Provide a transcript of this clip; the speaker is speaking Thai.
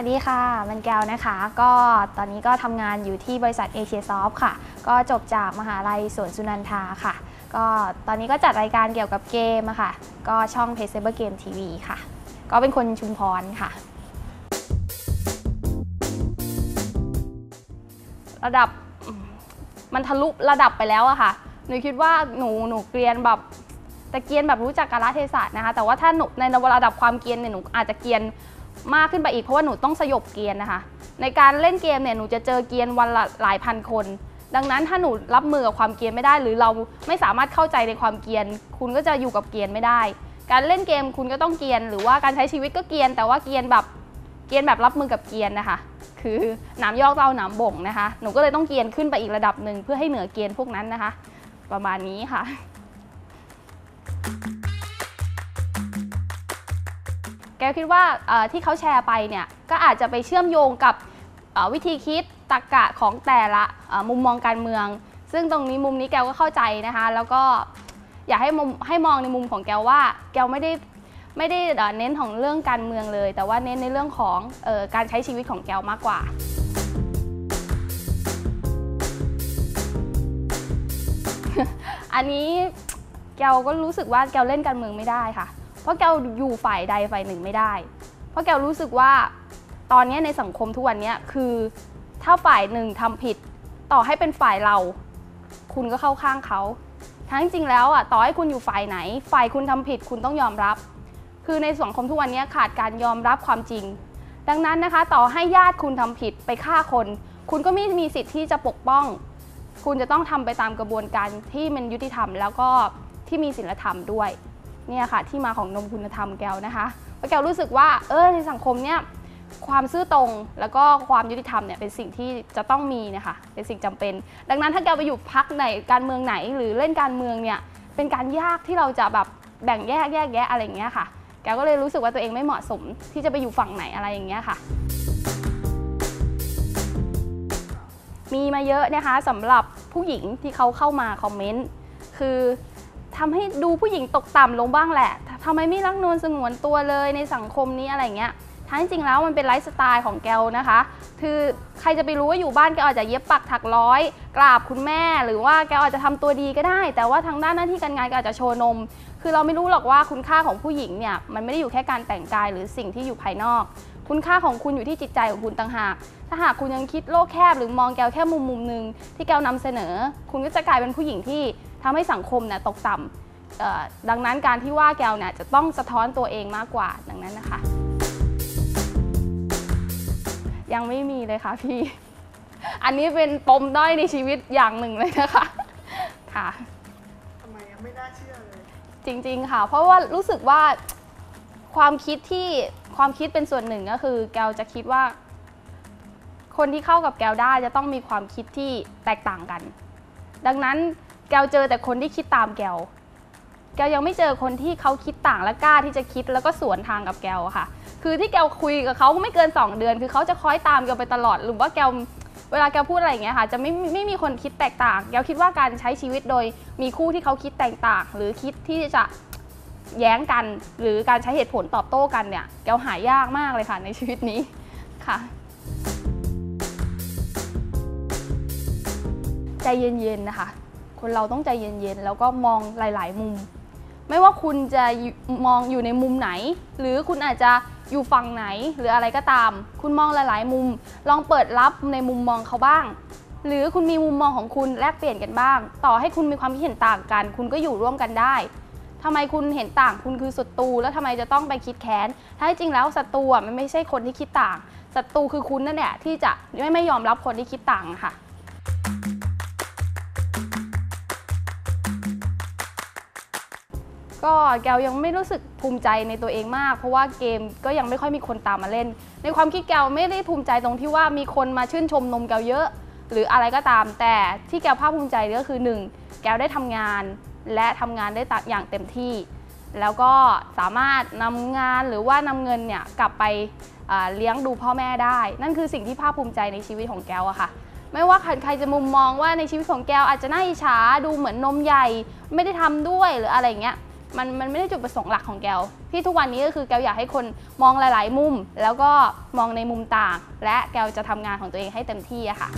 วัสดีค่ะ มันแก้วนะคะ ก็ตอนนี้ก็ทำงานอยู่ที่บริษัทเอเชียซอฟค่ะ ก็จบจากมหาลัยสวนสุนันทาค่ะ ก็ตอนนี้ก็จัดรายการเกี่ยวกับเกมค่ะ ก็ช่อง p a c e b e r Game TV ค่ะ ก็เป็นคนชุมพรค่ะ ระดับมันทะลุระดับไปแล้วอะค่ะ หนูคิดว่าหนูหนูเกรียนแบบแต่เกรียนแบบรู้จักกาลเทศะนะคะ แต่ว่าถ้าหนูในระดับความเกียนเนี่ยหนูอาจจะเกียน มากขึ้นไปอีกเพราะว่าหนูต้องสยบเกียนนะคะ ในการเล่นเกมเนี่ยหนูจะเจอเกียนวันละหลายพันคน ดังนั้นถ้าหนูรับมือกับความเกียนไม่ได้ หรือเราไม่สามารถเข้าใจในความเกียนคุณก็จะอยู่กับเกียนไม่ได้ การเล่นเกมคุณก็ต้องเกียนหรือว่าการใช้ชีวิตก็เกียนแต่ว่าเกียนแบบเกียนแบบรับมือกับเกียนนะคะ คือหนามยอกเตาหนามบ่งนะคะ หนูก็เลยต้องเกียนขึ้นไปอีกระดับหนึ่งเพื่อให้เหนือเกียนพวกนั้นนะคะ ประมาณนี้ค่ะ แกคิดว่าที่เขาแชร์ไปเนี่ยก็อาจจะไปเชื่อมโยงกับวิธีคิดตรรกะของแต่ละมุมมองการเมือง ซึ่งตรงนี้มุมนี้แกก็เข้าใจนะคะ แล้วก็อยากให้มุมให้มองในมุมของแกว่า แกไม่ได้ไม่ได้เน้นของเรื่องการเมืองเลย แต่ว่าเน้นในเรื่องของออการใช้ชีวิตของแกมากกว่าอันนี้แกวก็รู้สึกว่าแกวเล่นการเมืองไม่ได้ค่ะ ราะแกอยู่ฝ่ายใดฝ่ายหนึ่งไม่ได้ เพราะแกรู้สึกว่าตอนนี้ในสังคมทุกวันนี้คือถ้าฝ่ายหนึ่งทำผิด ต่อให้เป็นฝ่ายเรา คุณก็เข้าข้างเขาทั้งจริงแล้วอะต่อให้คุณอยู่ฝ่ายไหน ฝ่ายคุณทำผิดคุณต้องยอมรับ คือในสังคมทุกวันนี้ขาดการยอมรับความจริง ดังนั้นนะคะ ต่อให้ญาติคุณทำผิดไปฆ่าคน คุณก็ไม่มีสิทธิ์ที่จะปกป้อง คุณจะต้องทำไปตามกระบวนการที่มันยุติธรรม แล้วก็ที่มีศีลธรรมด้วย เนี่ยค่ะที่มาของนมคุณธรรมแกวนะคะเพราะแกวรู้สึกว่าเออในสังคมเนี่ยความซื่อตรงแล้วก็ความยุติธรรมเนี่ยเป็นสิ่งที่จะต้องมีนะคะเป็นสิ่งจำเป็น ดังนั้นถ้าแกวไปอยู่พักไหนการเมืองไหนหรือเล่นการเมืองเนี่ยเป็นการยากที่เราจะแบบแบ่งแยกแยกแยะอะไรอย่างเงี้ยค่ะ แกวก็เลยรู้สึกว่าตัวเองไม่เหมาะสมที่จะไปอยู่ฝั่งไหนอะไรอย่างเงี้ยค่ะ มีมาเยอะนะคะสำหรับผู้หญิงที่เขาเข้ามาคอมเมนต์คือ ทำให้ดูผู้หญิงตกต่ำลงบ้างแหละทำไมไม่รักนวลสงวนตัวเลยในสังคมนี้อะไรเงี้ยทั้งจริงแล้วมันเป็นไลฟ์สไตล์ของแกวนะคะ คือใครจะไปรู้ว่าอยู่บ้านแกอาจจะเย็บปักถักร้อย กราบคุณแม่ หรือว่าแกอาจจะทำตัวดีก็ได้ แต่ว่าทางด้านหน้าที่การงานแกอาจจะโชว์นม คือเราไม่รู้หรอกว่าคุณค่าของผู้หญิงเนี่ยมันไม่ได้อยู่แค่การแต่งกายหรือสิ่งที่อยู่ภายนอก คุณค่าของคุณอยู่ที่จิตใจของคุณต่างหาก ถ้าหากคุณยังคิดโลกแคบหรือมองแกวแค่มุมมุมหนึ่งที่แกวนำเสนอ คุณก็จะกลายเป็นผู้หญิงที่ ทำให้สังคมเนี่ยตกต่ำเอ่อดังนั้นการที่ว่าแกวเนี่ยจะต้องสะท้อนตัวเองมากกว่าดังนั้นนะคะ ยังไม่มีเลยค่ะพี่ อันนี้เป็นปมด้อยในชีวิตอย่างหนึ่งเลยนะคะค่ะทำไมยังไม่น่าเชื่อเลย จริง ๆ ค่ะ เพราะว่ารู้สึกว่าความคิดที่ความคิดเป็นส่วนหนึ่งก็คือ แกวจะคิดว่า คนที่เข้ากับแกวได้จะต้องมีความคิดที่แตกต่างกัน ดังนั้นแกวเจอแต่คนที่คิดตามแกวแกวยังไม่เจอคนที่เขาคิดต่างและกล้าที่จะคิดแล้วก็สวนทางกับแกวค่ะ คือที่แกวคุยกับเขาไม่เกิน 2 เดือน คือเขาจะคอยตามแกวไปตลอดหรือว่าแกวเวลาแกวพูดอะไรอย่างเงี้ยค่ะ จะไม่ไม่มีคนคิดแตกต่าง แกวคิดว่าการใช้ชีวิตโดยมีคู่ที่เขาคิดแตกต่าง หรือคิดที่จะแย้งกัน หรือการใช้เหตุผลตอบโต้กันเนี่ย แกวหายากมากเลยค่ะในชีวิตนี้ค่ะ ใจเย็นๆนะคะ คนเราต้องใจเย็นๆ แล้วก็มองหลาย ๆ มุม ไม่ว่าคุณจะมองอยู่ในมุมไหน หรือคุณอาจจะอยู่ฝั่งไหนหรืออะไรก็ตาม คุณมองหลาย ๆ มุม ลองเปิดรับในมุมมองเขาบ้าง หรือคุณมีมุมมองของคุณแลกเปลี่ยนกันบ้าง ต่อให้คุณมีความคิดเห็นต่างกัน คุณก็อยู่ร่วมกันได้ทำไมคุณเห็นต่างคุณคือศัตรูแล้วทำไมจะต้องไปคิดแค้นถ้าจริงแล้วศัตรูมันไม่ใช่คนที่คิดต่างศัตรูคือคุณนั่นแหละที่จะไม่ไม่ยอมรับคนที่คิดต่างค่ะ ก็แกวยังไม่รู้สึกภูมิใจในตัวเองมาก เพราะว่าเกมก็ยังไม่ค่อยมีคนตามมาเล่น ในความคิดแกวไม่ได้ภูมิใจตรงที่ว่ามีคนมาชื่นชมนมแกวเยอะ หรืออะไรก็ตาม แต่ที่แกวภาคภูมิใจก็คือ 1. แกวได้ทำงาน และทำงานได้อย่างเต็มที่ แล้วก็สามารถนำงานหรือว่านำเงินเนี่ยกลับไปเลี้ยงดูพ่อแม่ได้ นั่นคือสิ่งที่ภาคภูมิใจในชีวิตของแกวอะค่ะไม่ว่าใครจะมุมมองว่าในชีวิตของแกวอาจจะน่าอิจฉาดูเหมือนนมใหญ่ ไม่ได้ทำด้วยหรืออะไรอย่างเงี้ย มันมันไม่ได้จุดประสงค์หลักของแกวที่ทุกวันนี้ก็คือแกวอยากให้คนมองหลาย ๆ มุม แล้วก็มองในมุมต่าง และแกวจะทำงานของตัวเองให้เต็มที่อะค่ะ